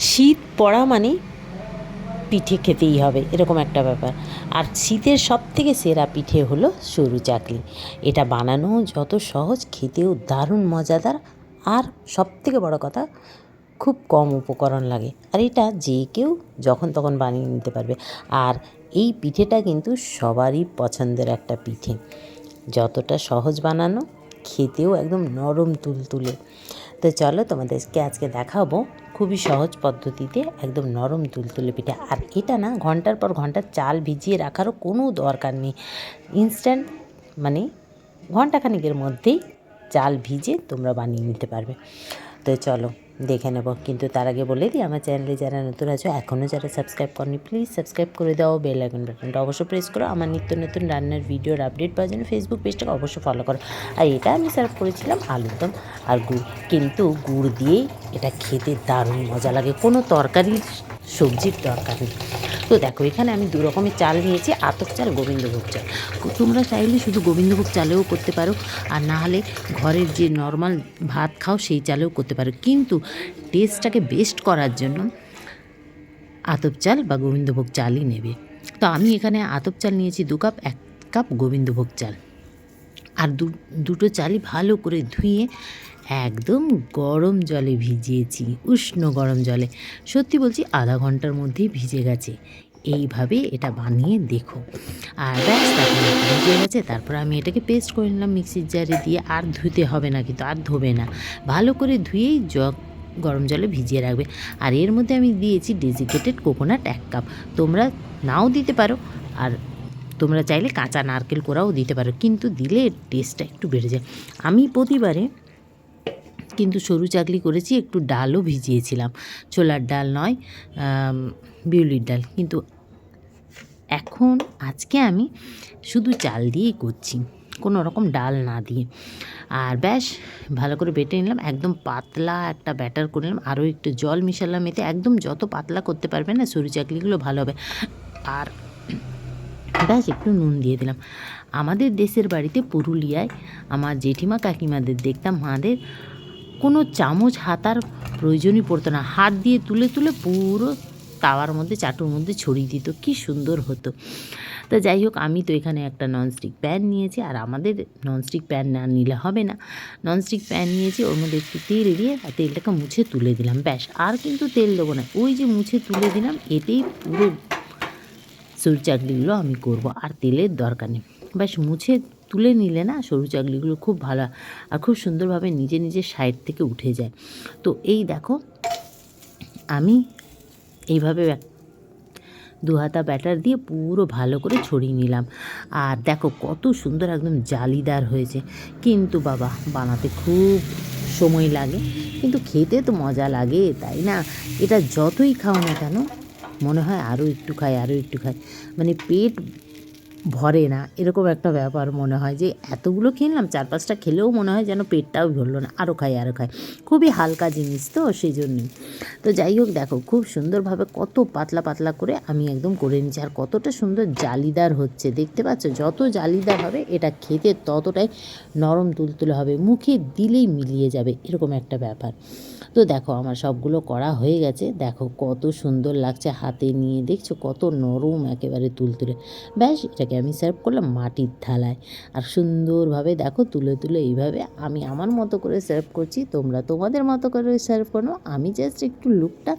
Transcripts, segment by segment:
শীত পড়া মানে পিঠে খেতেই হবে, এরকম একটা ব্যাপার। আর শীতের সব থেকে সেরা পিঠে হলো সরু চাকলি। এটা বানানো যত সহজ, খেতেও দারুণ মজাদার, আর সব থেকে বড় কথা, খুব কম উপকরণ লাগে। আর এটা যে কেউ যখন তখন বানিয়ে নিতে পারবে। আর এই পিঠেটা কিন্তু সবারই পছন্দের একটা পিঠে। যতটা সহজ বানানো, খেতেও একদম নরম তুলতুলে। তো চলো তোমাদেরকে আজকে দেখাবো খুবই সহজ পদ্ধতিতে একদম নরম তুলতুলে পিঠে। আর এটা না ঘণ্টার পর ঘণ্টা চাল ভিজিয়ে রাখারও কোনো দরকার নেই। ইনস্ট্যান্ট মানে ঘন্টাখানিকের মধ্যেই চাল ভিজে তোমরা বানিয়ে নিতে পারবে। তো চলো। দেখে নেব। কিন্তু তার আগে বলে দিই, আমার চ্যানেলে যারা নতুন আছো এখনও যারা সাবস্ক্রাইব করনি প্লিজ সাবস্ক্রাইব করে দাও বেল আইকন বাটনটা অবশ্যই প্রেস করো। আমার নিত্য নতুন রান্নার ভিডিওর আপডেট পাওয়ার জন্য ফেসবুক পেজটাকে অবশ্যই ফলো করো। আর এটা আমি সার্ভ করেছিলাম আলুর দম আর গুড়। কিন্তু গুড় দিয়েই এটা খেতে দারুণ মজা লাগে। কোনো তরকারি, সবজির দরকার নেই। তো দেখো, এখানে আমি দু রকমের চাল নিয়েছি আতক চাল, গোবিন্দভোগ চাল। তোমরা চাইলে শুধু গোবিন্দভোগ চালেও করতে পারো। আর না হলে ঘরের যে নর্মাল ভাত খাও, সেই চালেও করতে পারো। কিন্তু টেস্টটাকে বেস্ট করার জন্য আতপ চাল বা গোবিন্দভোগ চালই নেবে। তো আমি এখানে আতপ চাল নিয়েছি দু কাপ, এক কাপ গোবিন্দভোগ চাল। আর দুটো চালই ভালো করে ধুয়ে একদম গরম জলে ভিজিয়েছি, উষ্ণ গরম জলে। সত্যি বলছি, আধা ঘণ্টার মধ্যেই ভিজে গেছে। এইভাবে এটা বানিয়ে দেখো। আর ব্যাস ভিজে গেছে, তারপর আমি এটাকে পেস্ট করে নিলাম মিক্সির জারে দিয়ে। আর ধুতে হবে না কিন্তু, আর ধোবে না। ভালো করে ধুয়েই জগ গরম জলে ভিজিয়ে রাখবে। আর এর মধ্যে আমি দিয়েছি ডেজিকেটেড কোকোনাট এক কাপ তোমরা নাও দিতে পারো, আর তোমরা চাইলে কাঁচা নারকেল কোড়াও দিতে পারো, কিন্তু দিলে টেস্টটা একটু বেড়ে যায়। আমি প্রতিবারে কিন্তু সরু চাকলি করেছি, একটু ডালও ভিজিয়েছিলাম। ছোলার ডাল নয় বিউলির ডাল। কিন্তু এখন, আজকে আমি শুধু চাল দিয়েই করছি। কোনো রকম ডাল না দিয়ে। আর ব্যাস, ভালো করে বেটে নিলাম, একদম পাতলা একটা ব্যাটার করে নিলাম, আরও একটু জল মিশালাম এতে, একদম যত পাতলা করতে পারবে না, সরু চাকলিগুলো ভালো হবে। আর ব্যাস, একটু নুন দিয়ে দিলাম। আমাদের দেশের বাড়িতে পুরুলিয়ায় আমার জেঠিমা কাকিমাদের দেখতাম, মাদের কোনো চামচ হাতার প্রয়োজনই পড়তো না। হাত দিয়ে তুলে তুলে পুরো তাওয়ার মধ্যে, চাটুর মধ্যে ছড়িয়ে দিত, কি সুন্দর হতো। তো যাই হোক, আমি তো এখানে একটা ননস্টিক প্যান নিয়েছি, আর আমাদের ননস্টিক প্যান না নিলে হবে না। ননস্টিক প্যান নিয়েছি, ওর মধ্যে একটু তেল দিয়ে আর তেলটাকে মুছে তুলে দিলাম, ব্যাস। আর কিন্তু তেল দেবো না, ওই যে মুছে তুলে দিলাম, এতেই পুরো সরু চাকলিগুলো আমি করব, আর তেলের দরকার নেই। ব্যাস, মুছে তুলে নিলে না সরু চাকলিগুলো খুব ভালো, আর খুব সুন্দরভাবে নিজে নিজে সাইড থেকে উঠে যায়। তো এই দেখো, আমি এইভাবে দু হাতা ব্যাটার দিয়ে পুরো ভালো করে ছড়িয়ে নিলাম। আর দেখো কত সুন্দর একদম জালিদার হয়েছে। কিন্তু বাবা, বানাতে খুব সময় লাগে। কিন্তু খেতে তো মজা লাগে, তাই না? এটা যতই খাও না কেন, মনে হয় আরও একটু খাই আরও একটু খাই। মানে পেট ভরে না। এরকম একটা ব্যাপার মনে হয় যে এতগুলো কিনলাম চার পাঁচটা খেলেও মনে হয় যেন পেটটাও ভরলো না আরও খাই আরও খাই খুবই হালকা জিনিস তো সেই জন্যই তো যাই হোক দেখো, খুব সুন্দরভাবে কত পাতলা পাতলা করে আমি একদম করে নিচ্ছি আর কতটা সুন্দর জালিদার হচ্ছে, দেখতে পাচ্ছ? যত জালিদার হবে, এটা খেতে ততটাই নরম তুলতুলে হবে, মুখে দিলেই মিলিয়ে যাবে, এরকম একটা ব্যাপার। তো দেখো, আমার সবগুলো করা হয়ে গেছে। দেখো, কত সুন্দর লাগছে হাতে নিয়ে, দেখছ? কত নরম একেবারে তুলতুলে। ব্যাস এটাকে আমি সার্ভ করলাম মাটির থালায়। আর সুন্দরভাবে দেখো তুলে তুলে এইভাবে আমি আমার মতো করে সার্ভ করছি। তোমরা তোমাদের মতো করে সার্ভ করো। আমি জাস্ট একটু লুকটা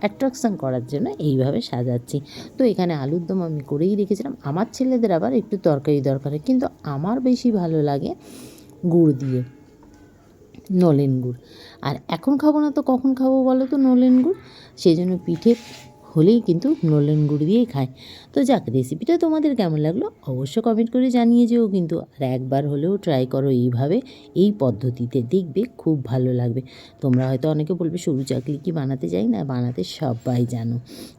অ্যাট্রাকশন করার জন্য এইভাবে সাজাচ্ছি। তো এখানে আলুর দম আমি করেই রেখেছিলাম। আমার ছেলেদের আবার একটু তরকারি দরকার। হয় কিন্তু আমার বেশি ভালো লাগে গুড় দিয়ে। নলেন গুড়। আর এখন খাব না তো কখন খাব বলো তো নলেন গুড়? সেই জন্য পিঠে হলেই কিন্তু নলেন গুড় দিয়েই খায়। তো যাক রেসিপিটা তোমাদের কেমন লাগল অবশ্য কমেন্ট করে জানিয়ে যেও কিন্তু, আর একবার হলেও ট্রাই করো এইভাবে, এই পদ্ধতিতে দেখবে খুব ভালো লাগবে। তোমরা হয়তো অনেকে বলবে, সরু চাকলি কি বানাতে যাই? না, বানাতে সবাই জানো।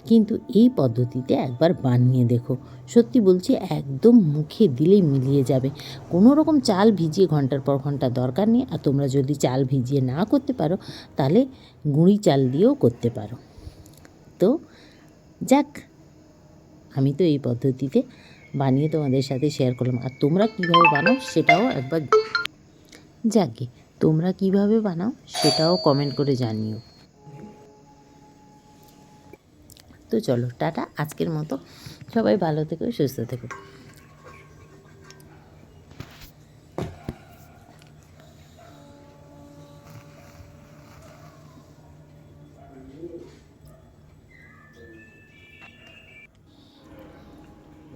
কিন্তু এই পদ্ধতিতে একবার বানিয়ে দেখো। সত্যি বলছি, একদম মুখে দিলেই মিলিয়ে যাবে। কোনো রকম চাল ভিজিয়ে ঘণ্টার পর ঘণ্টা দরকার নেই, আর তোমরা যদি চাল ভিজিয়ে না করতে পারো, তাহলে গুঁড়ি চাল দিয়েও করতে পারো। তো যাক, আমি তো এই পদ্ধতিতে বানিয়ে তোমাদের সাথে শেয়ার করলাম। আর তোমরা কীভাবে বানাও সেটাও একবার যাকে, তোমরা কীভাবে বানাও সেটাও কমেন্ট করে জানিও। তো চলো, টাটা, আজকের মতো। সবাই ভালো থেকো, সুস্থ থেকো।